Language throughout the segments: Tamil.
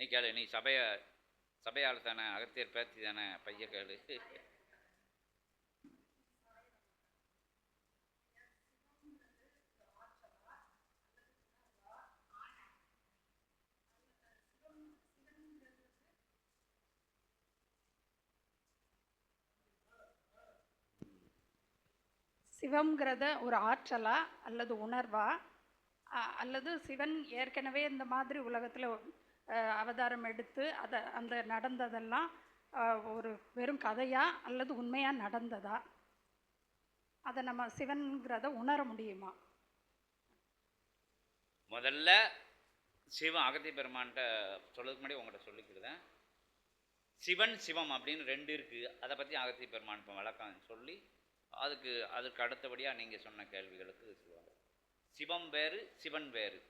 நீ கேளு நீ சபைய சபையால் தானே அகத்தியர் பேத்தி தானே பைய கேளு. சிவம்ங்கிறத ஒரு ஆற்றலா அல்லது உணர்வா? அல்லது சிவன் ஏற்கனவே இந்த மாதிரி உலகத்தில் அவதாரம் எடுத்து அதை அந்த நடந்ததெல்லாம் ஒரு வெறும் கதையா அல்லது உண்மையாக நடந்ததா? அதை நம்ம சிவன்கிறத உணர முடியுமா? முதல்ல சிவன் அகத்தி பெருமான்கிட்ட சொல்றதுக்கு முன்னாடி உங்கள்கிட்ட சொல்லிக்கிறேன். சிவன் சிவம் அப்படின்னு ரெண்டு இருக்குது அதை பற்றி அகத்தி பெருமான் இப்போ விளக்கம் சொல்லி அதுக்கு அதுக்கு அடுத்தபடியாக நீங்கள் சொன்ன கேள்விகளுக்கு சொல்லுவாங்க. சிவம் வேறு சிவன் வேறு.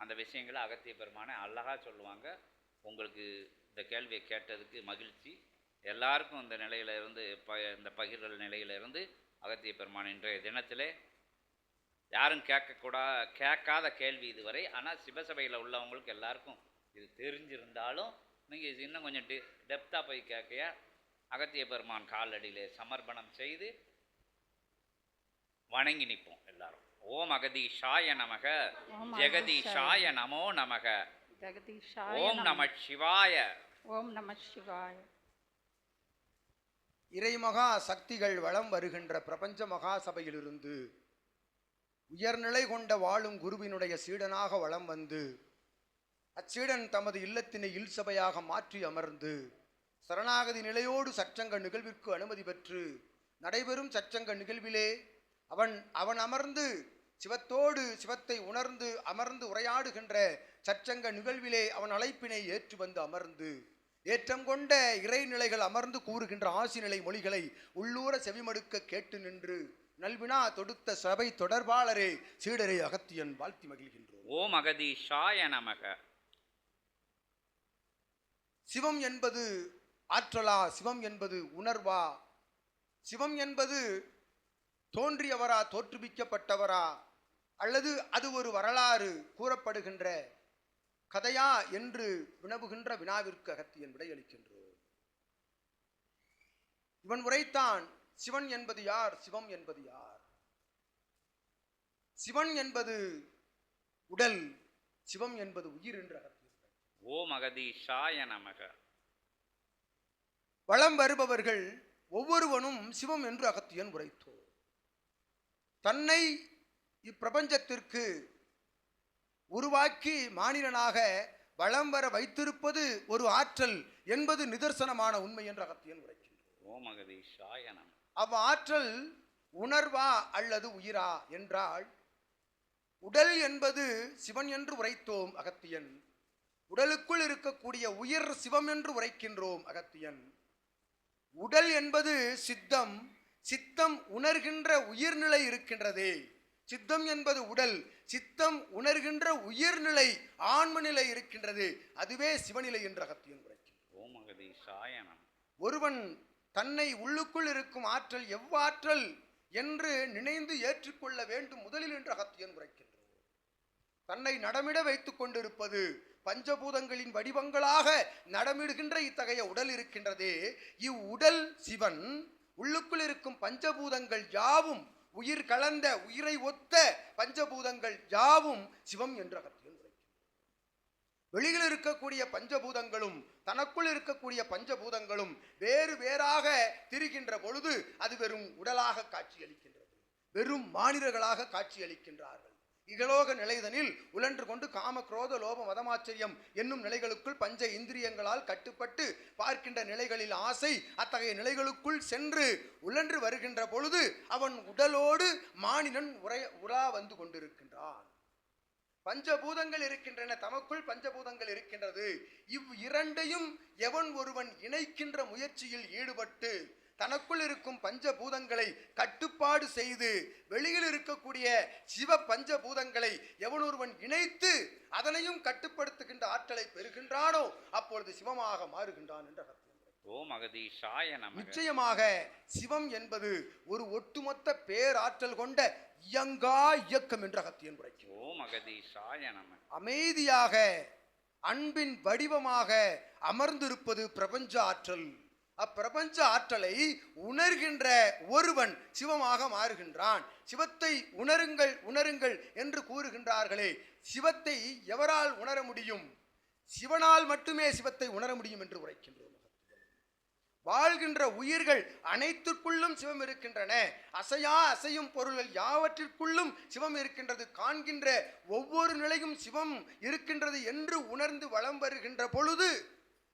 அந்த விஷயங்களை அகத்திய பெருமானை அழகாக சொல்லுவாங்க. உங்களுக்கு இந்த கேள்வியை கேட்டதுக்கு மகிழ்ச்சி. எல்லாருக்கும் இந்த நிலையில இருந்து ப இந்த பகிர்தல் நிலையிலிருந்து அகத்திய பெருமான் இன்றைய தினத்திலே யாரும் கேட்கக்கூடா கேட்காத கேள்வி இதுவரை. ஆனால் சிவசபையில் உள்ளவங்களுக்கு எல்லாருக்கும் இது தெரிஞ்சிருந்தாலும் நீங்கள் இது இன்னும் கொஞ்சம் டெ டெப்த்தாக போய் கேட்கையா? அகத்திய பெருமான் காலடியிலே சமர்ப்பணம் செய்து வணங்கி நிற்போம். ஓம் அகதீஷாய நமக ஓம் ஜெகதீஷாய நமோ நமக. ஓம் நம. சிவாய. ஓம் நம சிவாய. இறைமகா சக்திகள் வலம் வருகின்ற பிரபஞ்ச மகா சபையிலிருந்து உயர்நிலை கொண்ட வாழும் குருவினுடைய சீடனாக வலம் வந்து அச்சீடன் தமது இல்லத்தினை இல் சபையாக மாற்றி அமர்ந்து சரணாகதி நிலையோடு சச்சங்க நிகழ்விற்கு அனுமதி பெற்று நடைபெறும் சச்சங்க நிகழ்விலே அவன் அவன் அமர்ந்து சிவத்தோடு சிவத்தை உணர்ந்து அமர்ந்து உரையாடுகின்ற சச்சங்க நிகழ்விலே அவன் அழைப்பினை ஏற்று வந்து அமர்ந்து ஏற்றம் கொண்ட இறைநிலைகள் அமர்ந்து கூறுகின்ற ஆசிநிலை மொழிகளை உள்ளூர செவிமடுக்க கேட்டு நின்று நல்வினா தொடுத்த சபை தொடர்பாளரே சீடரை அகத்தியன் வாழ்த்தி மகிழ்கின்றோம். ஓம் அகதீஷாய நமக. சிவம் என்பது ஆற்றலா சிவம் என்பது உணர்வா சிவம் என்பது தோன்றியவரா தோற்றுவிக்கப்பட்டவரா அல்லது அது ஒரு வரலாறு கூறப்படுகின்ற கதையா என்று வினவுகின்ற வினாவிற்கு அகத்தியன் விடையளிக்கின்றோம் இவன் உரைத்தான் சிவன் என்பது யார்? சிவம் என்பது யார்? சிவன் என்பது உடல் சிவம் என்பது உயிர் என்று அகத்தியன். ஓம் அகதீஷாய நமக. வலம் வருபவர்கள் ஒவ்வொருவனும் சிவம் என்று அகத்தியன் உரைத்தோர் தன்னை இப்பிரபஞ்சத்திற்கு உருவாக்கி மானிடனாக வலம் வர வைத்திருப்பது ஒரு ஆற்றல் என்பது நிதர்சனமான உண்மை என்று அகத்தியன் உரைக்கின்றோம் அவ் ஆற்றல் உணர்வா அல்லது உயிரா என்றால் உடல் என்பது சிவன் என்று உரைத்தோம் அகத்தியன். உடலுக்குள் இருக்கக்கூடிய உயிர் சிவம் என்று உரைக்கின்றோம் அகத்தியன். உடல் என்பது சித்தம் சித்தம் உணர்கின்ற உயிர்நிலை இருக்கின்றதே. சித்தம் என்பது உடல் சித்தம் உணர்கின்ற உயிர்நிலை ஆன்ம நிலை இருக்கின்றது. அதுவே சிவநிலை என்று அகத்தியன் உரைக்கின்றான் ஒருவன் தன்னை உள்ளுக்குள் இருக்கும் ஆற்றல் எவ்வாற்றல் என்று நினைந்து ஏற்றுக்கொள்ள வேண்டும் முதலில் என்று அகத்தியன் உரைக்கின்றோம் தன்னை நடமிட வைத்துக் கொண்டிருப்பது பஞ்சபூதங்களின் வடிவங்களாக நடமிடுகின்ற இத்தகைய உடல் இருக்கின்றதே. இவ்வுடல் சிவன் உள்ளுக்குள் இருக்கும் பஞ்சபூதங்கள் யாவும் உயிர் கலந்த உயிரை ஒத்த பஞ்சபூதங்கள் யாவும் சிவம் என்ற அகத்தியன் வெளியில் இருக்கக்கூடிய பஞ்சபூதங்களும் தனக்குள் இருக்கக்கூடிய பஞ்சபூதங்களும் வேறு வேறாக திரிகின்ற பொழுது அது வெறும் உடலாக காட்சியளிக்கின்றது. வெறும் மாநிலர்களாக காட்சியளிக்கின்றார்கள். இகலோக நிலைதனில் உழன்று கொண்டு காம குரோத லோப மதமாச்சரியம் என்னும் நிலைகளுக்குள் பஞ்ச இந்திரியங்களால் கட்டுப்பட்டு பார்க்கின்ற நிலைகளில் ஆசை அத்தகைய நிலைகளுக்குள் சென்று உழன்று வருகின்ற பொழுது அவன் உடலோடு மானினன் உரை உலா வந்து கொண்டிருக்கின்றான். பஞ்சபூதங்கள் இருக்கின்றன தமக்குள் பஞ்சபூதங்கள் இருக்கின்றது. இவ் இரண்டையும் எவன் ஒருவன் இணைக்கின்ற முயற்சியில் ஈடுபட்டு தனக்குள் இருக்கும் பஞ்சபூதங்களை கட்டுப்பாடு செய்து வெளியில் இருக்கக்கூடிய சிவ பஞ்சபூதங்களை எவன் ஒருவன் இணைத்து அதனையும் கட்டுப்படுத்துகின்ற ஆற்றலை பெறுகின்றானோ அப்பொழுது சிவமாக மாறுகின்றான் என்ற ஓம் அகதீஷாய நமக. நிச்சயமாக சிவம் என்பது ஒரு ஒட்டுமொத்த பேராற்றல் கொண்ட இயங்கா இயக்கம் என்ற அகத்தியன் உரைக்கும். ஓம் அகதீஷாய நமக. அமைதியாக அன்பின் வடிவமாக அமர்ந்திருப்பது பிரபஞ்ச ஆற்றல். அப்பிரபஞ்ச ஆற்றலை உணர்கின்ற ஒருவன் சிவமாக மாறுகின்றான். சிவத்தை உணருங்கள் உணருங்கள் என்று கூறுகின்றார்களே. சிவத்தை எவரால் உணர முடியும்? சிவனால் மட்டுமே சிவத்தை உணர முடியும் என்று உரைக்கின்றோம். வாழ்கின்ற உயிர்கள் அனைத்திற்குள்ளும் சிவம் இருக்கின்றன. அசையா அசையும் பொருள்கள் யாவற்றிற்குள்ளும் சிவம் இருக்கின்றது. காண்கின்ற ஒவ்வொரு நிலையும் சிவம் இருக்கின்றது என்று உணர்ந்து வலம் வருகின்ற பொழுது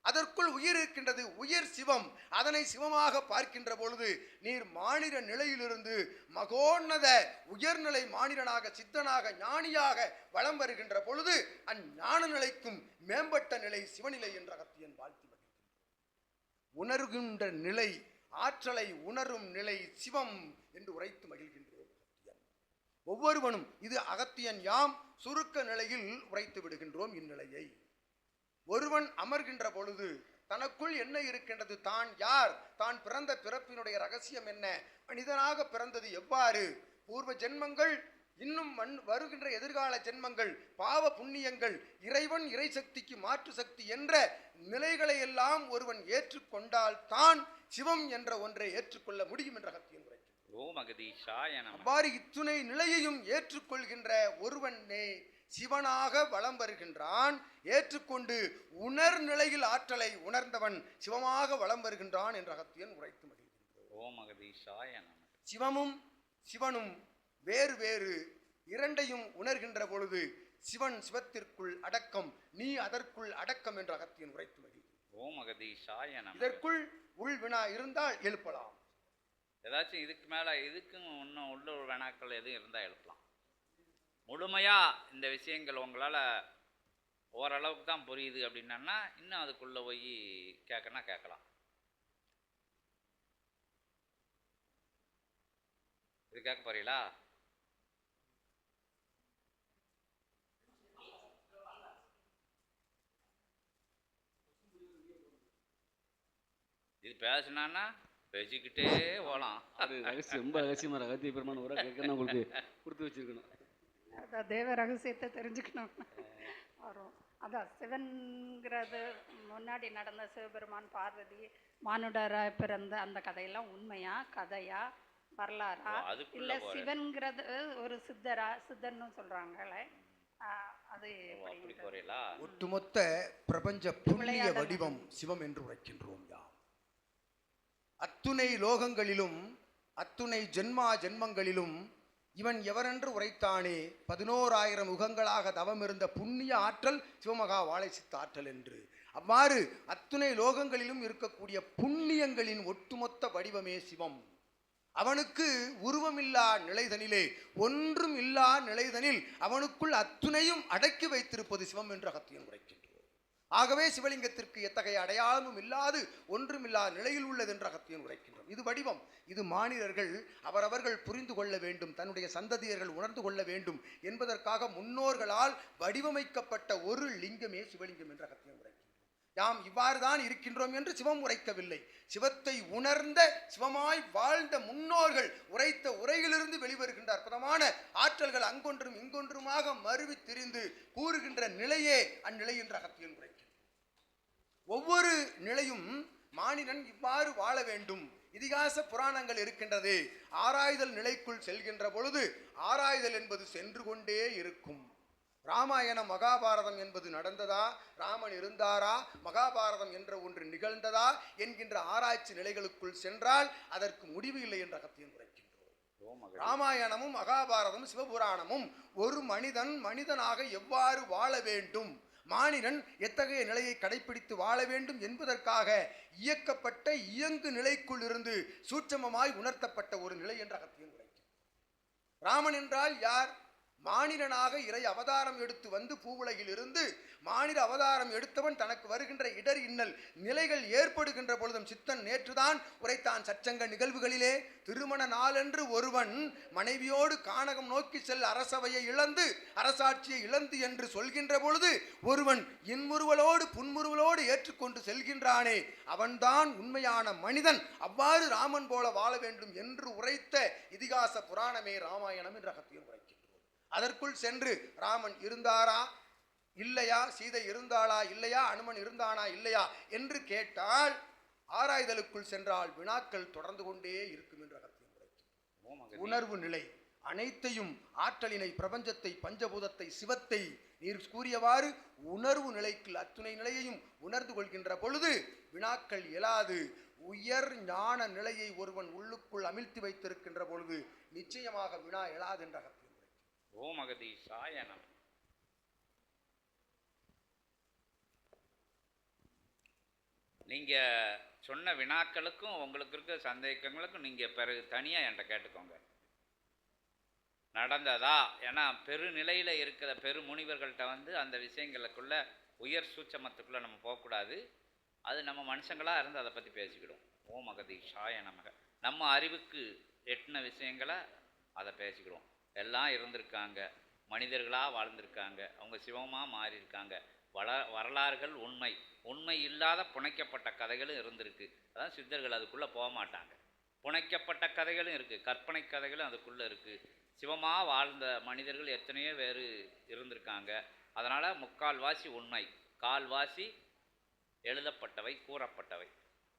அதற்குள் உயிர் இருக்கின்றது உயிர் சிவம். அதனை சிவமாக பார்க்கின்ற பொழுது நீர் மாநில நிலையிலிருந்து மகோன்னத உயர்நிலை மாநிலனாக சித்தனாக ஞானியாக வலம் வருகின்ற பொழுது அஞ்ஞான நிலைக்கும் மேம்பட்ட நிலை சிவநிலை என்ற அகத்தியன் வாழ்த்தி உணர்கின்ற நிலை ஆற்றலை உணரும் நிலை சிவம் என்று உரைத்து மகிழ்கின்றோம் ஒவ்வொருவனும் இது அகத்தியன் யாம் சுருக்க நிலையில் உரைத்து விடுகின்றோம் இந்நிலையை. ஒருவன் அமர்கின்ற பொழுது தனக்குள் என்ன இருக்கின்றது? தான் யார்? தான் பிறந்த பிறப்பினுடைய ரகசியம் என்ன? மனிதனாக பிறந்தது எவ்வாறு? பூர்வ ஜென்மங்கள் இன்னும் மண் வருகின்ற எதிர்கால ஜென்மங்கள் பாவ புண்ணியங்கள் இறைவன் இறை சக்திக்கு மாற்று சக்தி என்ற நிலைகளை எல்லாம் ஒருவன் ஏற்றுக்கொண்டால் தான் சிவம் என்ற ஒன்றை ஏற்றுக்கொள்ள முடியும் என்ற நம. அவ்வாறு இத்துணை நிலையையும் ஏற்றுக்கொள்கின்ற ஒருவனே சிவனாக வலம் வருகின்றான். ஏற்றுக்கொண்டு உணர் நிலையில் ஆற்றலை உணர்ந்தவன் சிவமாக வலம் வருகின்றான் என்ற அகத்தியன் உரைத்து மகிழ்கின்றான். சிவமும் சிவனும் வேறு வேறு இரண்டையும் உணர்கின்ற பொழுது சிவன் சிவத்திற்குள் அடக்கம் நீ அதற்குள் அடக்கம் என்ற அகத்தியன் உரைத்து மகிழ்கின்றான். இதற்குள் உள் வினா இருந்தால் எழுப்பலாம். ஏதாச்சும் இதுக்கு மேலே இதுக்கும் இன்னும் உள்ள வினாக்கள் எதுவும் இருந்தால் எழுப்பலாம். முழுமையாக இந்த விஷயங்கள் உங்களால் ஓரளவுக்கு தான் புரியுது அப்படின்னா இன்னும் அதுக்குள்ளே போய் கேட்கனா கேட்கலாம் இது கேட்க போறீங்களா? இது பேசுனான்னா பேசிக்கிட்டே போகலாம் அது ரகசியம் ரொம்ப ரகசியமா ரகசிய பெருமான ஊரா கேட்கணும் உங்களுக்கு கொடுத்து வச்சிருக்கணும். அதான் தேவ ரகசியத்தை தெரிஞ்சுக்கணும். வரும். அதான் சிவன்கிறது முன்னாடி நடந்த சிவபெருமான் பார்வதி மானுடராய் பிறந்த அந்த கதையெல்லாம் உண்மையா கதையா வரலாறா? இல்ல. சிவன்கிறது ஒரு சித்தரா சித்தர்னு சொல்றாங்களே. அது ஒட்டுமொத்த பிரபஞ்ச புண்ணிய வடிவம் சிவம் என்று உரைக்கின்றோம் யாம். அத்துணை லோகங்களிலும் அத்துணை ஜென்மா ஜென்மங்களிலும் இவன் எவரென்று உரைத்தானே? பதினோராயிரம் முகங்களாக தவம் இருந்த புண்ணிய ஆற்றல் சிவமகா வாழை சித்த ஆற்றல் என்று. அவ்வாறு அத்துணை லோகங்களிலும் இருக்கக்கூடிய புண்ணியங்களின் ஒட்டுமொத்த வடிவமே சிவம். அவனுக்கு உருவமில்லா நிலைதனிலே ஒன்றும் இல்லா நிலைதனில் அவனுக்குள் அத்துணையும் அடக்கி வைத்திருப்பது சிவம் என்று அகத்தியம் உரைக்கின்றான். ஆகவே சிவலிங்கத்திற்கு எத்தகைய அடையாளமும் இல்லாது ஒன்றுமில்லா நிலையில் உள்ளது என்று அகத்தியம் உரைக்கின்றோம் இது வடிவம். இது மாநிலர்கள் அவரவர்கள் புரிந்து கொள்ள வேண்டும் தன்னுடைய சந்ததியர்கள் உணர்ந்து கொள்ள வேண்டும் என்பதற்காக முன்னோர்களால் வடிவமைக்கப்பட்ட ஒரு லிங்கமே சிவலிங்கம் என்று அகத்தியம் உரைக்கின்றோம் யாம் இவ்வாறு தான் இருக்கின்றோம் என்று சிவம் உரைக்கவில்லை. சிவத்தை உணர்ந்த சிவமாய் வாழ்ந்த முன்னோர்கள் உரைத்த உரையிலிருந்து வெளிவருகின்ற அற்புதமான ஆற்றல்கள் அங்கொன்றும் இங்கொன்றுமாக மருவி திரிந்து கூறுகின்ற நிலையே அந்நிலை என்று அகத்தியன் உரைக்கும் ஒவ்வொரு நிலையும் மானிடன் இவ்வாறு வாழ வேண்டும். இதிகாச புராணங்கள் இருக்கின்றது. ஆராய்தல் நிலைக்குள் செல்கின்ற பொழுது ஆராய்தல் என்பது சென்று கொண்டே இருக்கும். ராமாயணம் மகாபாரதம் என்பது நடந்ததா? ராமன் இருந்தாரா? மகாபாரதம் என்ற ஒன்று நிகழ்ந்ததா? என்கின்ற ஆராய்ச்சி நிலைகளுக்குள் சென்றால் அதற்கு முடிவு இல்லை என்ற கத்தியம் உரைக்கின்றோம் ராமாயணமும் மகாபாரதமும் சிவபுராணமும் ஒரு மனிதன் மனிதனாக எவ்வாறு வாழ வேண்டும்? மானிடன் எத்தகைய நிலையை கடைபிடித்து வாழ வேண்டும் என்பதற்காக இயக்கப்பட்ட இயங்கு நிலைக்குள் இருந்து சூட்சமமாய் உணர்த்தப்பட்ட ஒரு நிலை என்ற அகத்தியம் கிடைக்கும் ராமன் என்றால் யார்? மானிடனாக இறை அவதாரம் எடுத்து வந்து பூவுலகில் இருந்து மானிட அவதாரம் எடுத்தவன் தனக்கு வருகின்ற இடர் இன்னல் நிலைகள் ஏற்படுகின்ற பொழுதும் சித்தன் நேற்றுதான் உரைத்தான் சச்சங்க நிகழ்வுகளிலே திருமண நாளன்று ஒருவன் மனைவியோடு கானகம் நோக்கி செல் அரசவையை இழந்து அரசாட்சியை இழந்து என்று சொல்கின்ற பொழுது ஒருவன் இன்முறுவலோடு புன்முறுவலோடு ஏற்றுக்கொண்டு செல்கின்றானே அவன்தான் உண்மையான மனிதன் அவ்வாறு ராமன் போல வாழ வேண்டும் என்று உரைத்த இதிகாச புராணமே ராமாயணம் என்ற அகத்தியம் உரை அதற்குள் சென்று ராமன் இருந்தாரா? இல்லையா? சீதை இருந்தாளா? இல்லையா? அனுமன் இருந்தானா? இல்லையா? என்று கேட்டால் ஆராய்தலுக்குள் சென்றால் வினாக்கள் தொடர்ந்து கொண்டே இருக்கும் என்ற அகத்தியம் உரைக்கும். உணர்வு நிலை அனைத்தையும் ஆற்றலினை பிரபஞ்சத்தை பஞ்சபூதத்தை சிவத்தை நீர் கூறியவாறு உணர்வு நிலைக்கு அத்துணை நிலையையும் உணர்ந்து கொள்கின்ற பொழுது வினாக்கள் இயலாது. உயர் ஞான நிலையை ஒருவன் உள்ளுக்குள் அமிழ்த்தி வைத்திருக்கின்ற பொழுது நிச்சயமாக வினா எழாது என்ற. ஓம் அகதீஷாய நம. நீங்கள் சொன்ன வினாக்களுக்கும் உங்களுக்கு இருக்க சந்தேகங்களுக்கும் நீங்கள் பிறகு தனியாக என்கிட்ட கேட்டுக்கோங்க. நடந்ததா? ஏன்னா பெருநிலையில் இருக்கிற பெரு முனிவர்கள்ட்ட வந்து அந்த விஷயங்களுக்குள்ள உயர் சூட்சமத்துக்குள்ளே நம்ம போகக்கூடாது. அது நம்ம மனுஷங்களாக இருந்து அதை பற்றி பேசிக்கிடும் ஓம் அகதீஷாய நமக. நம்ம அறிவுக்கு எட்டின விஷயங்களை அதை பேசிக்கிடுவோம். எல்லாம் இருந்திருக்காங்க. மனிதர்களாக வாழ்ந்திருக்காங்க. அவங்க சிவமாக மாறியிருக்காங்க. வள வரலாறுகள் உண்மை. உண்மை இல்லாத புனைக்கப்பட்ட கதைகளும் இருந்திருக்கு. அதான் சித்தர்கள் அதுக்குள்ளே போக மாட்டாங்க. புனைக்கப்பட்ட கதைகளும் இருக்குது கற்பனை கதைகளும் அதுக்குள்ளே இருக்குது சிவமாக வாழ்ந்த மனிதர்கள் எத்தனையோ பேர் இருந்திருக்காங்க. அதனால் முக்கால்வாசி உண்மை. கால்வாசி எழுதப்பட்டவை கூறப்பட்டவை.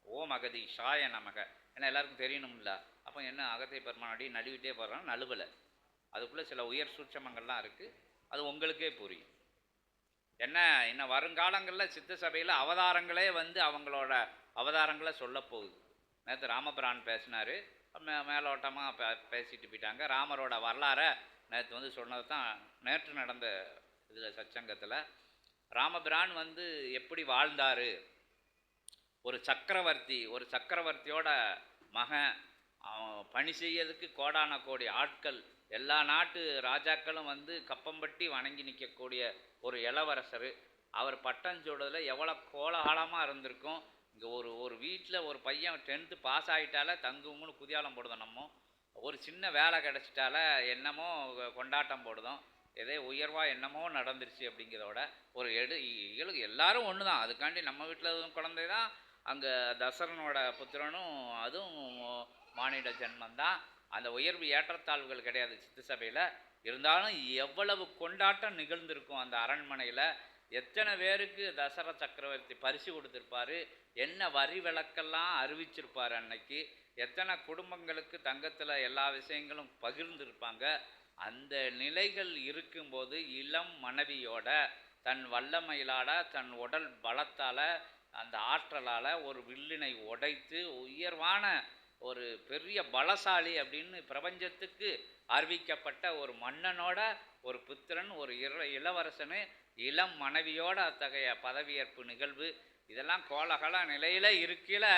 ஓம் அகதி ஷாய நமக. ஏன்னா எல்லாருக்கும் தெரியணும்ல. அப்போ என்ன அகத்தை பெருமானடி நழுவிட்டே போகிறான் நழுவலை. அதுக்குள்ளே சில உயர் சூட்சமங்கள்லாம் இருக்குது அது உங்களுக்கே புரியும். என்ன இன்னும் வருங்காலங்களில் சித்த சபையில் அவதாரங்களே வந்து அவங்களோட அவதாரங்களை சொல்ல போகுது. நேற்று ராமபிரான் பேசினார். மே மேலோட்டமாக பே பேசிட்டு போயிட்டாங்க. ராமரோட வரலாறை நேற்று வந்து சொன்னது தான் நேற்று நடந்த இதில் சச்சங்கத்தில். ராமபிரான் வந்து எப்படி வாழ்ந்தார்? ஒரு சக்கரவர்த்தி ஒரு சக்கரவர்த்தியோட மகன் பணி செய்யறதுக்கு கோடான கோடி ஆட்கள் எல்லா நாட்டு ராஜாக்களும் வந்து கப்பம்பட்டி வணங்கி நிற்கக்கூடிய ஒரு இளவரசர். அவர் பட்டம் சூடுறதுல எவ்வளோ கோலாகலமாக இருந்திருக்கும். இங்கே ஒரு ஒரு வீட்டில் ஒரு பையன் டென்த்து பாஸ் ஆகிட்டால தங்கும்னு குதியாலம் போடுதோம் நம்ம. ஒரு சின்ன வேலை கிடச்சிட்டால என்னமோ கொண்டாட்டம் போடுதோம். எதே உயர்வாக என்னமோ நடந்துருச்சு அப்படிங்கிறதோட ஒரு எடு இயலுக்கு எல்லாரும் ஒன்று தான் அதுக்காண்டி நம்ம வீட்டில் குழந்தை தான் அங்கே தசரனோட புத்திரனும் அதுவும் மானிட ஜென்மந்தான் அந்த உயர்வு ஏற்றத்தாழ்வுகள் கிடையாது சித்து சபையில். இருந்தாலும் எவ்வளவு கொண்டாட்டம் நிகழ்ந்திருக்கும் அந்த அரண்மனையில். எத்தனை பேருக்கு தசர சக்கரவர்த்தி பரிசு கொடுத்துருப்பாரு என்ன வரி விளக்கெல்லாம் அறிவிச்சிருப்பார் அன்னைக்கு எத்தனை குடும்பங்களுக்கு தங்கத்தில் எல்லா விஷயங்களும் பகிர்ந்திருப்பாங்க. அந்த நிலைகள் இருக்கும்போது இளம் மனைவியோட தன் வல்லமையிலாட தன் உடல் பலத்தால் அந்த ஆற்றலால் ஒரு வில்லினை உடைத்து உயர்வான ஒரு பெரிய பலசாலி அப்படின்னு பிரபஞ்சத்துக்கு அறிவிக்கப்பட்ட ஒரு மன்னனோட ஒரு புத்திரன் ஒரு இள இளவரசனு இளம் மனைவியோட அத்தகைய பதவியேற்பு நிகழ்வு. இதெல்லாம் கோலகல நிலையில் இருக்கையில்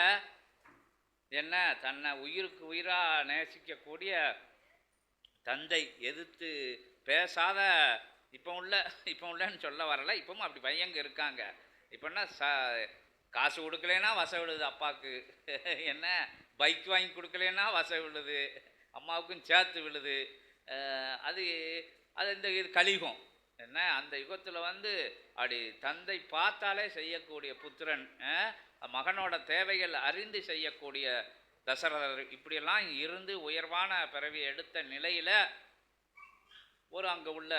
என்ன தன்னை உயிருக்கு உயிராக நேசிக்கக்கூடிய தந்தை எதிர்த்து பேசாத இப்போ உள்ள இப்போ உள்ளன்னு சொல்ல வரல இப்பவும் அப்படி பையங்க இருக்காங்க. இப்போன்னா ச காசு கொடுக்கலனா வசவிடுது அப்பாவுக்கு என்ன பைக் வாங்கி கொடுக்கலனா வச விழுது அம்மாவுக்கும் சேர்த்து விழுது. அது அது இந்த இது கலிகம் என்ன? அந்த யுகத்தில் வந்து அப்படி தந்தை பார்த்தாலே செய்யக்கூடிய புத்திரன் மகனோட தேவைகள் அறிந்து செய்யக்கூடிய தசரதர். இப்படியெல்லாம் இருந்து உயர்வான பிறவி எடுத்த நிலையில் ஒரு அங்கே உள்ள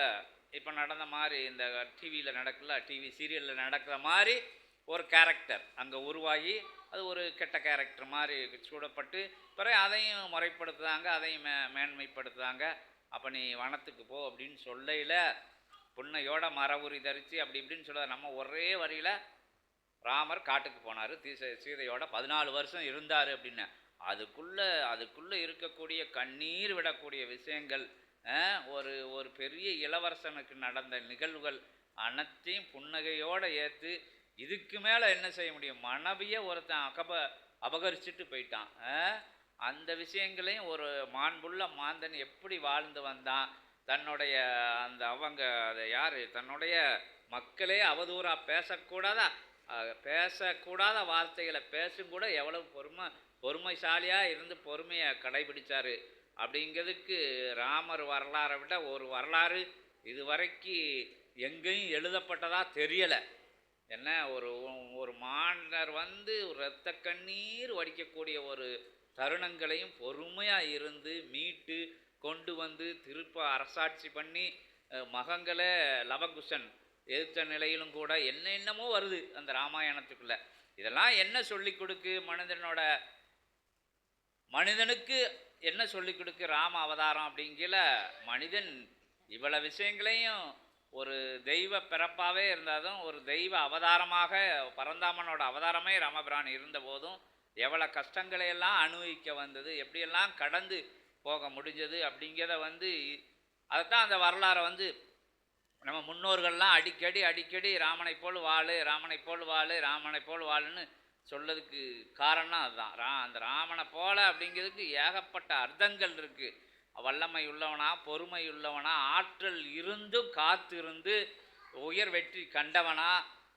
இப்போ நடந்த மாதிரி இந்த டிவியில் நடக்கல டிவி சீரியலில் நடக்கிற மாதிரி ஒரு கேரக்டர் அங்கே உருவாகி அது ஒரு கெட்ட கேரக்டர் மாதிரி சூடப்பட்டு பிறகு அதையும் முறைப்படுத்துதாங்க அதையும் மே மேன்மைப்படுத்துதாங்க அப்போ நீ வனத்துக்கு போ அப்படின்னு சொல்லையில் புன்னையோட மரவுரி தரித்து அப்படி இப்படின்னு சொல்ல நம்ம ஒரே வரியில் ராமர் காட்டுக்கு போனார். தீச சீதையோட பதினாலு வருஷம் இருந்தார் அப்படின்னு. அதுக்குள்ளே அதுக்குள்ளே இருக்கக்கூடிய கண்ணீர் விடக்கூடிய விஷயங்கள் ஒரு ஒரு பெரிய இளவரசனுக்கு நடந்த நிகழ்வுகள் அனைத்தையும் புன்னகையோடு ஏற்று இதுக்கு மேலே என்ன செய்ய முடியும்? மனைவியை ஒருத்தன் அகப அபகரிச்சுட்டு போயிட்டான். அந்த விஷயங்களையும் ஒரு மாண்புள்ள மாந்தன் எப்படி வாழ்ந்து வந்தான்? தன்னுடைய அந்த அவங்க அதை யார்? தன்னுடைய மக்களே அவதூறாக பேசக்கூடாதா? பேசக்கூடாத வார்த்தைகளை பேசும் கூட எவ்வளவு பொறுமை பொறுமைசாலியாக இருந்து பொறுமையை கடைபிடிச்சாரு. அப்படிங்கிறதுக்கு ராமர் வரலாறை விட ஒரு வரலாறு இதுவரைக்கு எங்கேயும் எழுதப்பட்டதாக தெரியலை. என்ன ஒரு ஒரு மாண்டர் வந்து இரத்த கண்ணீர் வடிக்கக்கூடிய ஒரு தருணங்களையும் பொறுமையாக இருந்து மீட்டு கொண்டு வந்து திருப்ப அரசாட்சி பண்ணி மகங்களை லவகுஷன் எதிர்த்த நிலையிலும் கூட என்ன என்னமோ வருது அந்த ராமாயணத்துக்குள்ளே. இதெல்லாம் என்ன சொல்லி கொடுக்கு மனிதனோட மனிதனுக்கு என்ன சொல்லி கொடுக்கு ராம அவதாரம் அப்படிங்கிற மனிதன் இவ்வளோ விஷயங்களையும் ஒரு தெய்வ பிறப்பாகவே இருந்தாலும் ஒரு தெய்வ அவதாரமாக பரந்தாமனோட அவதாரமே ராமபிரான் இருந்தபோதும் எவ்வளோ கஷ்டங்களை எல்லாம் அனுபவிக்க வந்தது எப்படியெல்லாம் கடந்து போக முடிஞ்சது அப்படிங்கிறத வந்து அதைத்தான் அந்த வரலாறை வந்து நம்ம முன்னோர்கள்லாம் அடிக்கடி அடிக்கடி ராமனை போல் வாழு ராமனை போல் வாழு ராமனை போல் வாழுன்னு சொல்லதுக்கு காரணம் அதுதான். ரா அந்த ராமனை போல அப்படிங்கிறதுக்கு ஏகப்பட்ட அர்த்தங்கள் இருக்குது வல்லமை உள்ளவனா பொறுமை உள்ளவனா ஆற்றல் இருந்தும் காத்திருந்து உயர் வெற்றி கண்டவனா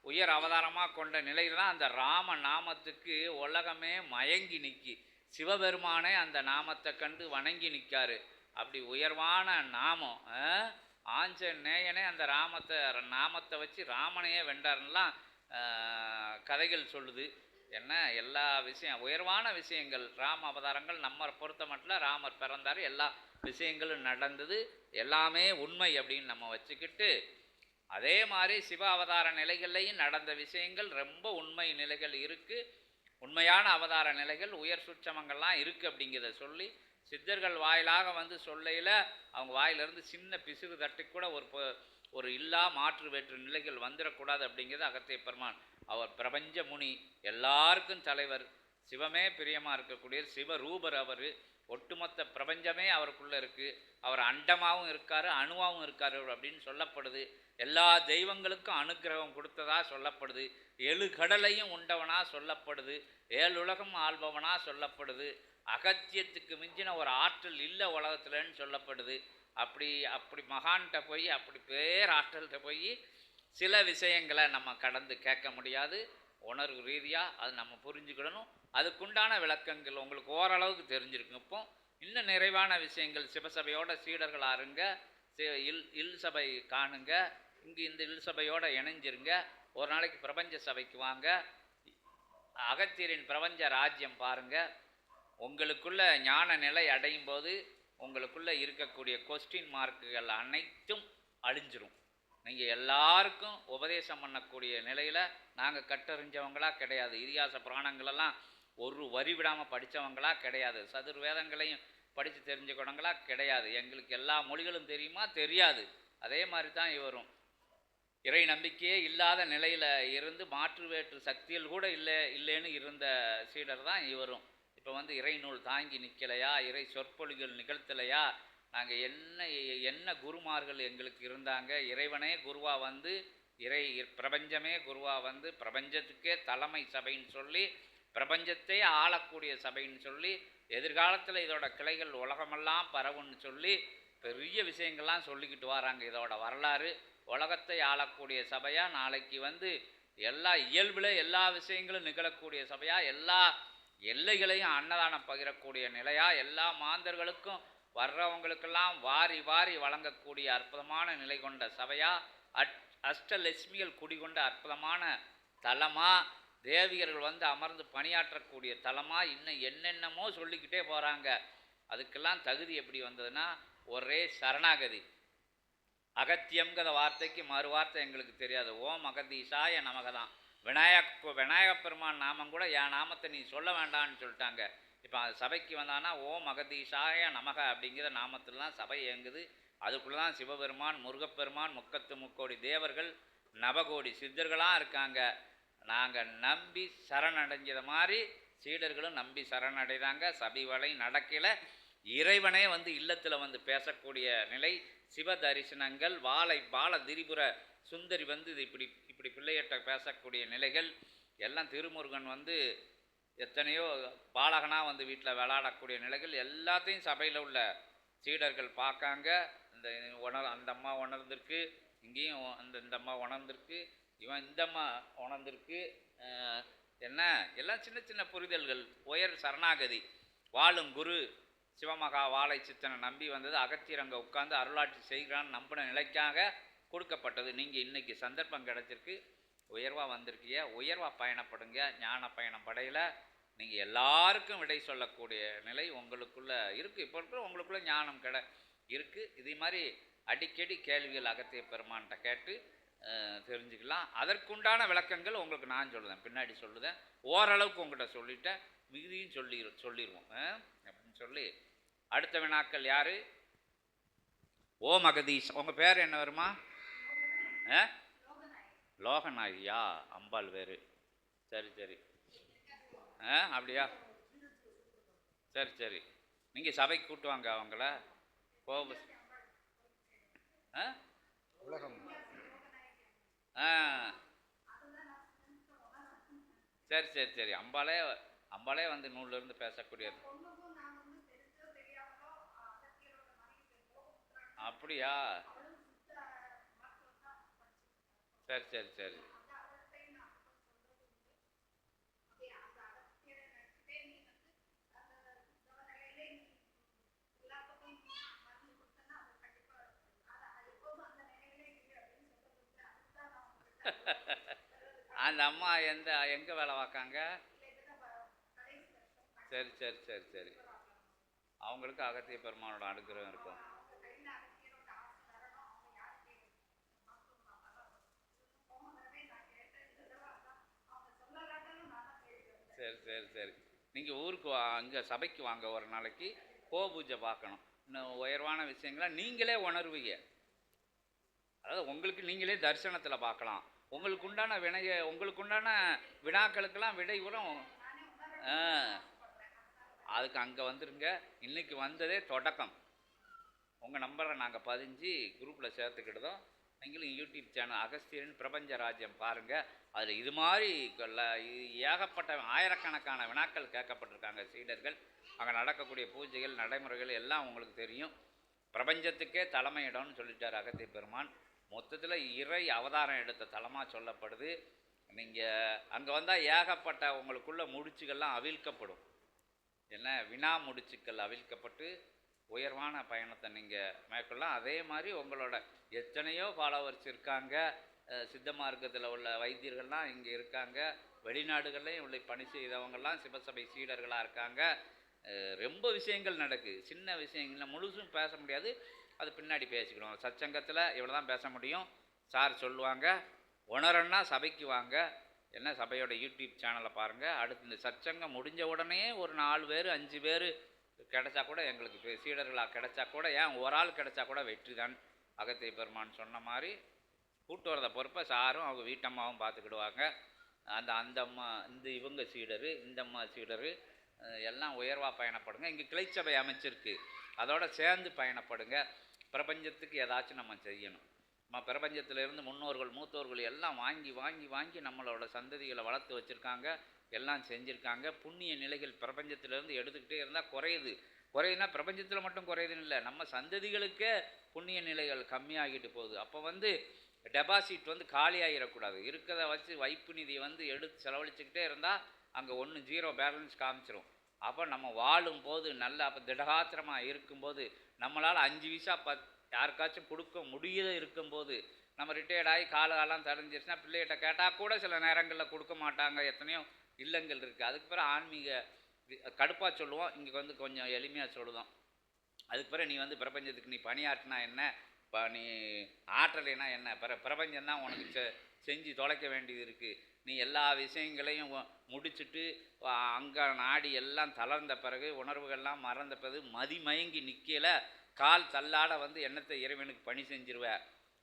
உயர் அவதாரமாக கொண்ட நிலையில அந்த ராம நாமத்துக்கு உலகமே மயங்கி நிற்கி சிவபெருமானே அந்த நாமத்தை கண்டு வணங்கி நிற்காரு அப்படி உயர்வான நாமம் ஆஞ்ச ஆஞ்சநேயனே அந்த ராமத்தை நாமத்தை வச்சு ராமனையே வென்றாருலாம் கதைகள் சொல்லுது. என்ன? எல்லா விஷயம் உயர்வான விஷயங்கள் ராம அவதாரங்கள் நம்ம பொறுத்த மட்டும் ராமர் பிறந்தார் எல்லா விஷயங்களும் நடந்தது எல்லாமே உண்மை அப்படின்னு நம்ம வச்சுக்கிட்டு அதே மாதிரி சிவ அவதார நிலைகள்லையும் நடந்த விஷயங்கள் ரொம்ப உண்மை நிலைகள் இருக்குது உண்மையான அவதார நிலைகள் உயர் சுற்றமங்கள்லாம் இருக்குது அப்படிங்கிறத சொல்லி சித்தர்கள் வாயிலாக வந்து சொல்லையில் அவங்க வாயிலிருந்து சின்ன பிசுறு தட்டு கூட ஒரு ஒரு இல்லா மாற்று வேற்று நிலைகள் வந்துடக்கூடாது அப்படிங்கிறது அகத்திய பெருமான் அவர் பிரபஞ்ச முனி எல்லாருக்கும் தலைவர். சிவமே பிரியமாக இருக்கக்கூடிய சிவரூபர் அவர். ஒட்டுமொத்த பிரபஞ்சமே அவருக்குள்ளே இருக்குது அவர் அண்டமாகவும் இருக்கார் அணுவாகவும் இருக்கார் அப்படின்னு சொல்லப்படுது. எல்லா தெய்வங்களுக்கும் அனுக்கிரகம் கொடுத்ததாக சொல்லப்படுது. ஏழு கடலையும் உண்டவனாக சொல்லப்படுது. ஏழுலகம் ஆள்பவனாக சொல்லப்படுது. அகத்தியத்துக்கு மிஞ்சின ஒரு ஆற்றல் இல்லை உலகத்துலன்னு சொல்லப்படுது. அப்படி அப்படி மகான்கிட்ட போய் அப்படி பேர் ஆற்றல்கிட்ட போய் சில விஷயங்களை நம்ம கடந்து கேட்க முடியாது. உணர்வு ரீதியாக அது நம்ம புரிஞ்சுக்கிடணும். அதுக்குண்டான விளக்கங்கள் உங்களுக்கு ஓரளவுக்கு தெரிஞ்சிருக்கும். இப்போ இன்னும் நிறைவான விஷயங்கள் சிவசபையோட சீடர்கள் ஆறுங்க இல் இல் சபை காணுங்க இங்கே இந்த இல் சபையோட இணைஞ்சிருங்க ஒரு நாளைக்கு பிரபஞ்ச சபைக்கு வாங்க அகத்தியரின் பிரபஞ்ச ராஜ்யம் பாருங்கள் உங்களுக்குள்ள ஞான நிலை அடையும் போது உங்களுக்குள்ளே இருக்கக்கூடிய கொஸ்டின் மார்க்குகள் அனைத்தும் அழிஞ்சிரும். நீங்கள் எல்லாருக்கும் உபதேசம் பண்ணக்கூடிய நிலையில் நாங்கள் கட்டறிஞ்சவங்களா கிடையாது. இதிகாச புராணங்களெல்லாம் ஒரு வரி விடாமல் படித்தவங்களா கிடையாது. சதுர் வேதங்களையும் படித்து தெரிஞ்சுக்கணுங்களா கிடையாது. எங்களுக்கு எல்லா மொழிகளும் தெரியுமா? தெரியாது. அதே மாதிரி தான் இவரும். இறை நம்பிக்கையே இல்லாத நிலையில் இருந்து மாற்று வேற்று சக்தியில் கூட இல்லை இல்லைன்னு இருந்த சீடர் தான் இவரும். இப்போ வந்து இறை நூல் தாங்கி நிற்கலையா இறை சொற்பொழிகள் நிகழ்த்தலையா? நாங்கள் என்ன என்ன குருமார்கள் எங்களுக்கு இருந்தாங்க? இறைவனே குருவாக வந்து இறை பிரபஞ்சமே குருவாக வந்து பிரபஞ்சத்துக்கே தலைமை சபைன்னு சொல்லி பிரபஞ்சத்தை ஆளக்கூடிய சபைன்னு சொல்லி எதிர்காலத்தில் இதோட கிளைகள் உலகமெல்லாம் பரவுன்னு சொல்லி பெரிய விஷயங்கள்லாம் சொல்லிக்கிட்டு வராங்க இதோட வரலாறு. உலகத்தை ஆளக்கூடிய சபையாக நாளைக்கு வந்து எல்லா இயல்பில் எல்லா விஷயங்களும் நிகழக்கூடிய சபையாக எல்லா எல்லைகளையும் அன்னதானம் பகிரக்கூடிய நிலையாக எல்லா மாந்தர்களுக்கும் வர்றவங்களுக்கெல்லாம் வாரி வாரி வழங்கக்கூடிய அற்புதமான நிலை கொண்ட சபையாக அட் அஷ்டலட்சுமிகள் குடிகொண்ட அற்புதமான தலமாக தேவியர்கள் வந்து அமர்ந்து பணியாற்றக்கூடிய தலமாக இன்னும் என்னென்னமோ சொல்லிக்கிட்டே போகிறாங்க அதுக்கெல்லாம் தகுதி எப்படி வந்ததுன்னா ஒரே சரணாகதி. அகத்தியம்ங்கிற வார்த்தைக்கு மறு வார்த்தை எங்களுக்கு தெரியாது. ஓம் அகதீசாய நமக தான் விநாயக விநாயக பெருமான் நாமம் கூட என் நாமத்தை நீ சொல்ல வேண்டாம்னு சொல்லிட்டாங்க. இப்போ சபைக்கு வந்தானா ஓம் அகதீசாய நமக அப்படிங்கிற நாமத்திலாம் சபை இயங்குது. அதுக்குள்ளே தான் சிவபெருமான் முருகப்பெருமான் முக்கத்து முக்கோடி தேவர்கள் நவகோடி சித்தர்களாக இருக்காங்க. நாங்கள் நம்பி சரணடைஞ்சது மாதிரி சீடர்களும் நம்பி சரணடைதாங்க சபிவலை நடக்கல. இறைவனே வந்து இல்லத்தில் வந்து பேசக்கூடிய நிலை. சிவ தரிசனங்கள் வாழை பால திரிபுர சுந்தரி வந்து இது இப்படி இப்படி பிள்ளையிட்ட பேசக்கூடிய நிலைகள். எல்லாம் திருமுருகன் வந்து எத்தனையோ பாலகனாக வந்து வீட்டில் விளையாடக்கூடிய நிலைகள். எல்லாத்தையும் சபையில் உள்ள சீடர்கள் பார்க்காங்க. இந்த உணர் அந்த அம்மா உணர்ந்திருக்கு. இங்கேயும் அந்த இந்த அம்மா உணர்ந்திருக்கு. இவன் இந்த அம்மா உணர்ந்திருக்கு என்ன? எல்லாம் சின்ன சின்ன புரிதல்கள். உயர் சரணாகதி. வாழும் குரு சிவமகா வாழை சித்தனை நம்பி வந்தது அகத்தியர் அங்கே உட்கார்ந்து அருளாட்சி செய்கிறான்னு நம்பின நிலைக்காக கொடுக்கப்பட்டது. நீங்கள் இன்றைக்கி சந்தர்ப்பம் கிடைச்சிருக்கு. உயர்வாக வந்திருக்கீங்க உயர்வாக பயணப்படுங்க ஞான பயணம் படையில். நீங்கள் எல்லாருக்கும் விடை சொல்லக்கூடிய நிலை உங்களுக்குள்ளே இருக்குது இப்போ இருக்கிற உங்களுக்குள்ளே ஞானம் கிட இருக்குது இதே மாதிரி அடிக்கடி கேள்விகள் அகத்திய பெருமான்கிட்ட கேட்டு தெரிஞ்சுக்கலாம். அதற்குண்டான விளக்கங்கள் உங்களுக்கு நான் சொல்லுதேன் பின்னாடி சொல்லுதேன் ஓரளவுக்கு உங்கள்கிட்ட சொல்லிட்டேன். மிகுதியும் சொல்லி சொல்லிடுவோம் அப்படின்னு சொல்லி. அடுத்த வினாக்கள் யார்? ஓ மகதீஷ். உங்கள் பேர் என்ன வருமா? ஆ லோகநாயகியா? அம்பாள் பேர் சரி சரி. ஆ அப்படியா? சரி சரி. நீங்கள் சபைக்கு கூட்டுவாங்க அவங்கள. கோபு ஆ உலகம் ஆ. சரி சரி சரி. அம்பாலே அம்பாலே வந்து நூல்லேருந்து பேசக்கூடியது. அப்படியா? சரி சரி சரி. அந்த அம்மா எந்த எங்கே வேலை பார்க்காங்க? சரி சரி சரி சரி. அவங்களுக்கு அகத்திய பெருமானோட அனுகிரகம் இருக்கும். சரி சரி சரி. நீங்கள் ஊருக்கு வா அங்கே சபைக்கு வாங்க ஒரு நாளைக்கு. கோ பூஜை பார்க்கணும். இன்னும் உயர்வான விஷயங்களை நீங்களே உணர்வீங்க. அதாவது உங்களுக்கு நீங்களே தரிசனத்தில் பார்க்கலாம். உங்களுக்கு உண்டான வினைய உங்களுக்கு உண்டான வினாக்களுக்கெல்லாம் விடை உரம் அதுக்கு அங்கே வந்துருங்க. இன்றைக்கி வந்ததே தொடக்கம். உங்கள் நம்பரை நாங்கள் பதிஞ்சு குரூப்பில் சேர்த்துக்கிட்டதும் நீங்களும் யூடியூப் சேனல் அகஸ்தியன் பிரபஞ்ச ராஜ்யம் பாருங்கள் அதில் இது மாதிரி ஏகப்பட்ட ஆயிரக்கணக்கான வினாக்கள் கேட்கப்பட்டிருக்காங்க சீடர்கள். அங்கே நடக்கக்கூடிய பூஜைகள் நடைமுறைகள் எல்லாம் உங்களுக்கு தெரியும். பிரபஞ்சத்துக்கே தலைமையிடம்னு சொல்லிட்டார் அகத்திய பெருமான் மொத்தத்தில் இறை அவதாரம் எடுத்த தலமாக சொல்லப்படுது. நீங்கள் அங்கே வந்தால் ஏகப்பட்ட உங்களுக்குள்ள முடிச்சுகள்லாம் அவிழ்க்கப்படும். என்ன? வினா முடிச்சுக்கள் அவிழ்க்கப்பட்டு உயர்வான பயணத்தை நீங்கள் மேற்கொள்ளலாம். அதே மாதிரி உங்களோட எத்தனையோ ஃபாலோவர்ஸ் இருக்காங்க. சித்த மார்க்கத்தில் உள்ள வைத்தியர்கள்லாம் இங்கே இருக்காங்க. வெளிநாடுகள்லையும் உள்ள பணி செய்தவங்கள்லாம் சிவசபை சீடர்களாக இருக்காங்க. ரொம்ப விஷயங்கள் நடக்குது சின்ன விஷயங்கள். முழுசும் பேச முடியாது. அது பின்னாடி பேசிக்கணும் சச்சங்கத்தில் இவ்வளோ தான் பேச முடியும். சார் சொல்லுவாங்க உணரன்னா சபைக்கு வாங்க. என்ன சபையோட யூடியூப் சேனலை பாருங்கள் அடுத்து இந்த சச்சங்கம் முடிஞ்ச உடனே ஒரு நாலு பேர் அஞ்சு பேர் கிடைச்சா கூட எங்களுக்கு சீடர்களாக கிடைச்சா கூட ஏன் ஒரு ஆள் கிடைச்சா கூட வெற்றி தான்? அகத்திய பெருமான் சொன்ன மாதிரி கூட்டு வரத பொறுப்பை சாரும் அவங்க வீட்டம்மாவும் பார்த்துக்கிடுவாங்க அந்த அந்த அம்மா இந்த இவங்க சீடரு இந்த அம்மா சீடரு எல்லாம் உயர்வாக பயணப்படுங்க. இங்கே கிளைச்சபை அமைச்சிருக்கு. அதோட சேர்ந்து பயணப்படுங்க. பிரபஞ்சத்துக்கு ஏதாச்சும் நம்ம செய்யணும். நம்ம பிரபஞ்சத்திலேருந்து முன்னோர்கள் மூத்தோர்கள் எல்லாம் வாங்கி வாங்கி வாங்கி நம்மளோட சந்ததிகளை வளர்த்து வச்சுருக்காங்க. எல்லாம் செஞ்சுருக்காங்க. புண்ணிய நிலைகள் பிரபஞ்சத்திலேருந்து எடுத்துக்கிட்டே இருந்தால் குறையுது. குறையுதுன்னா பிரபஞ்சத்தில் மட்டும் குறையுதுன்னு இல்லை. நம்ம சந்ததிகளுக்கே புண்ணிய நிலைகள் கம்மியாகிட்டு போகுது. அப்போ வந்து டெபாசிட் வந்து காலியாகிடக்கூடாது இருக்கிறத வச்சு வைப்பு நிதியை வந்து எடுத்து செலவழிச்சுக்கிட்டே இருந்தால் அங்கே ஒன்று ஜீரோ பேலன்ஸ் காமிச்சிரும். அப்போ நம்ம வாழும் போது நல்லா அப்போ திடகாத்திரமாக இருக்கும்போது நம்மளால் அஞ்சு விசா பத் யாருக்காச்சும் கொடுக்க முடியல இருக்கும்போது நம்ம ரிட்டையர்ட் ஆகி கால காலம் தடைஞ்சிருச்சுன்னா பிள்ளைகிட்ட கேட்டால் கூட சில நேரங்களில் கொடுக்க மாட்டாங்க. எத்தனையோ இல்லங்கள் இருக்குது அதுக்கு பிறகு ஆன்மீக கடுப்பாக சொல்லுவோம். இங்கே வந்து கொஞ்சம் எளிமையாக சொல்லுவோம் அதுக்கு பிறகு நீ வந்து பிரபஞ்சத்துக்கு நீ பணியாற்றினா என்ன? இப்போ நீ ஆற்றலைனா என்ன? பிற பிரபஞ்சம் தான் உனக்கு செ செஞ்சு தொலைக்க வேண்டியது இருக்குது நீ எல்லா விஷயங்களையும் முடிச்சுட்டு அங்கே நாடி எல்லாம் தளர்ந்த பிறகு உணர்வுகள்லாம் மறந்த பிறகு மதிமயங்கி நிற்கல கால் தள்ளாட வந்து என்னத்தை இறைவனுக்கு பணி செஞ்சிருவ?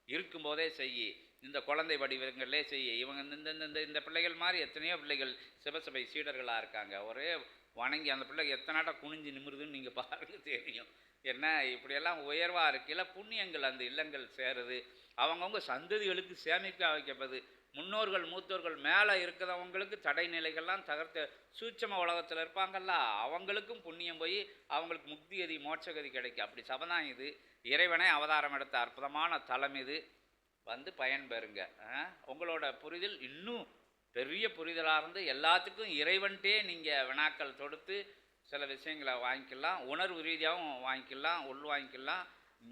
இருக்கும்போதே செய் இந்த குழந்தை வடிவங்களே செய்ய. இவங்க இந்த இந்த- இந்த இந்த பிள்ளைகள் மாதிரி எத்தனையோ பிள்ளைகள் சிவசபை சீடர்களாக இருக்காங்க. ஒரே வணங்கி அந்த பிள்ளை எத்தனாட்ட குனிஞ்சு நிமிருதுன்னு நீங்கள் பாருங்க தெரியும். என்ன இப்படியெல்லாம் உயர்வாக இருக்கையில் புண்ணியங்கள் அந்த இல்லங்கள் சேருது. அவங்கவுங்க சந்ததிகளுக்கு சேமிக்க வைக்கப்படுது முன்னோர்கள் மூத்தோர்கள் மேலே இருக்கிறவங்களுக்கு தடை நிலைகள்லாம் தகர்த்து சூட்சம உலகத்தில் இருப்பாங்கல்ல அவங்களுக்கும் புண்ணியம் போய் அவங்களுக்கு முக்திகதி மோட்சகதி கிடைக்கும் அப்படி சபதான் இது. இறைவனே அவதாரம் எடுத்த அற்புதமான தலம் இது. வந்து பயன்பெறுங்க உங்களோட புரிதல் இன்னும் பெரிய புரிதலாக இருந்து எல்லாத்துக்கும் இறைவன்ட்டே நீங்கள் வினாக்கள் தொடுத்து சில விஷயங்களை வாங்கிக்கலாம். உணர்வு ரீதியாகவும் வாங்கிக்கலாம் உள் வாங்கிக்கலாம்.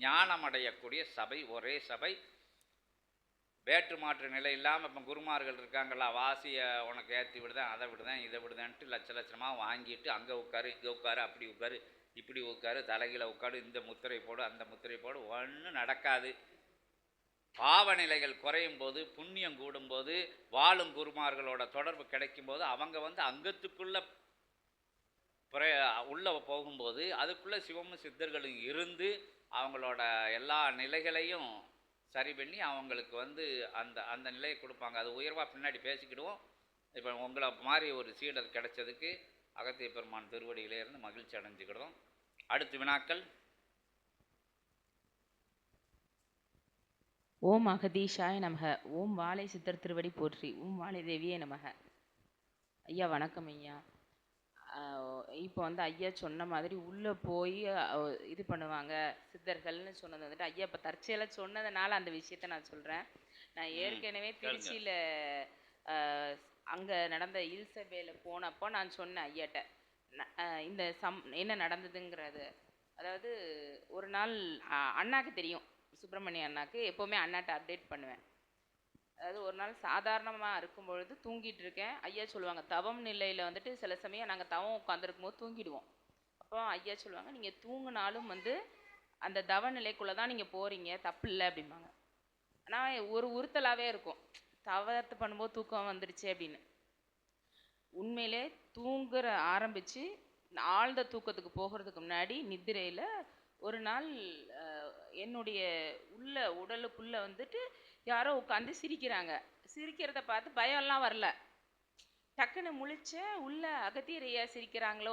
ஞானம் அடையக்கூடிய சபை ஒரே சபை. வேற்று மாற்று நிலை இல்லாமல் இப்போ குருமார்கள் இருக்காங்களா? வாசியை உனக்கு ஏற்றி விடுதேன் அதை விடுதேன் இதை விடுதேன்ட்டு லட்ச லட்சமாக வாங்கிட்டு அங்கே உட்காரு இங்கே உட்காரு அப்படி உட்காரு இப்படி உட்காரு தலைகீழ உட்காரு இந்த முத்திரை போடு அந்த முத்திரை போடு ஒன்றும் நடக்காது. பாவநிலைகள் குறையும் போது புண்ணியம் கூடும்போது வாழும் குருமார்களோட தொடர்பு கிடைக்கும் போது அவங்க வந்து அங்கத்துக்குள்ளே புற உள்ள போகும்போது அதுக்குள்ளே சிவமும் சித்தர்களும் இருந்து அவங்களோட எல்லா நிலைகளையும் சரி பண்ணி அவங்களுக்கு வந்து அந்த அந்த நிலையை கொடுப்பாங்க. அது உயர்வாக பின்னாடி பேசிக்கிடுவோம். இப்போ உங்களை மாதிரி ஒரு சீடர் கிடைச்சதுக்கு அகத்திய பெருமான் திருவடியிலேருந்து மகிழ்ச்சி அடைஞ்சுக்கிடுவோம் அடுத்து வினாக்கள். ஓம் அகதீஷாய நமக. ஓம் வாழை சித்தர் திருவடி போற்றி. ஓம் வாழை தேவியே நமக. ஐயா வணக்கம் ஐயா. இப்போ வந்து ஐயா சொன்ன மாதிரி உள்ளே போய் இது பண்ணுவாங்க சித்தர்கள்னு சொன்னது வந்துட்டு ஐயா இப்போ தற்செயலாக சொன்னதுனால அந்த விஷயத்த நான் சொல்கிறேன் நான் ஏற்கனவே. திருச்சியில் அங்கே நடந்த இல் சபையில் போனப்போ நான் சொன்னேன் ஐயாட்ட. இந்த சம் என்ன நடந்ததுங்கிறது. அதாவது ஒரு நாள் அண்ணாக்கு தெரியும். சுப்பிரமணிய அண்ணாக்கு எப்போவுமே அண்ணாட்ட அப்டேட் பண்ணுவேன். அதாவது ஒரு நாள் சாதாரணமாக இருக்கும் பொழுது தூங்கிட்டு இருக்கேன் ஐயா சொல்லுவாங்க தவம் நிலையில் வந்துட்டு சில சமயம் நாங்கள் தவம் உட்காந்துருக்கும் போது தூங்கிடுவோம். அப்போ ஐயா சொல்லுவாங்க நீங்கள் தூங்கினாலும் வந்து அந்த தவ நிலைக்குள்ளே தான் நீங்கள் போகிறீங்க தப்பு இல்லை அப்படிம்பாங்க. ஆனால் ஒரு உறுத்தலாகவே இருக்கும். தவத்தை பண்ணும்போது தூக்கம் வந்துடுச்சு அப்படின்னு. உண்மையிலே தூங்குற ஆரம்பித்து ஆழ்ந்த தூக்கத்துக்கு போகிறதுக்கு முன்னாடி நித்திரையில் ஒரு நாள் என்னுடைய உள்ள உடலுக்குள்ளே வந்துட்டு யாரோ உட்காந்து சிரிக்கிறாங்க. சிரிக்கிறத பார்த்து பயம்லாம் வரல. டக்குன்னு முழிச்சேன் உள்ள அகத்தியரையா சிரிக்கிறாங்களோ?